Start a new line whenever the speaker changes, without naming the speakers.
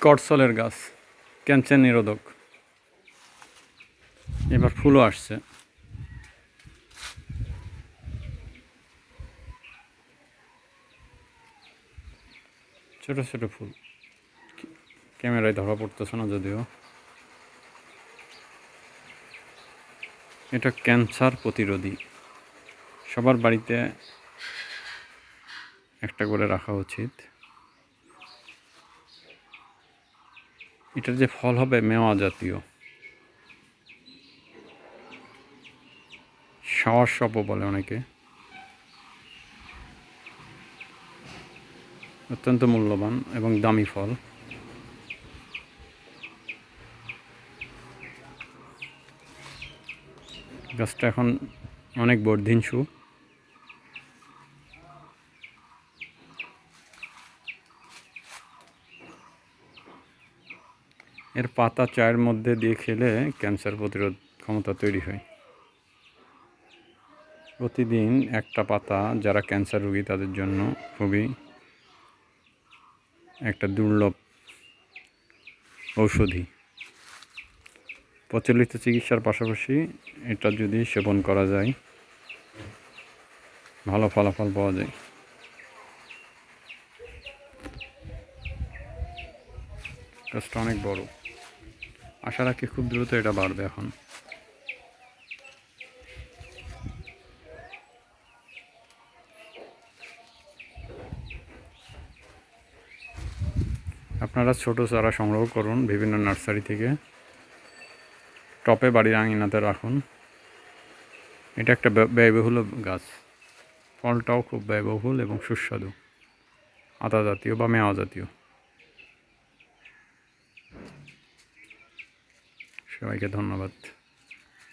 করসলের গাছ ক্যান্সার নিরোধক। এবার ফুলও আসছে। ছোট ছোট ফুল। ক্যামেরায় ধরা পড়তেছে না যদিও। এটা ক্যান্সার প্রতিরোধী। সবার বাড়িতে একটা করে রাখা উচিত। এটার যে ফল হবে মেওয়া জাতীয়। শাওয়ার সপও বলে অনেকে। অত্যন্ত মূল্যবান এবং দামি ফল। গাছটা এখন অনেক বর্ধিনসু এর পাতা চায়ের মধ্যে দিয়ে খেলে ক্যান্সার প্রতিরোধ ক্ষমতা তৈরি হয়। প্রতিদিন একটা পাতা যারা ক্যান্সার রোগী, তাদের জন্য খুবই একটা দুর্লভ ঔষধি। প্রচলিত চিকিৎসার পাশাপাশি এটা যদি সেবন করা যায়, ভালো ফলাফল পাওয়া যায়। গাছটা অনেক বড়। আশা রাখি খুব দ্রুত এটা বাড়বে এখন। আপনারা ছোট চারা সংগ্রহ করুন বিভিন্ন নার্সারি থেকে। টপে বাড়ির আঙিনাতে রাখুন। এটা একটা ব্যয়- ব্যয়বহুল গাছ। ফলটাও খুব ব্যয়বহুল এবং সুস্বাদু। আতা জাতীয় বা মেওয়া জাতীয়। সবাইকে ধন্যবাদ।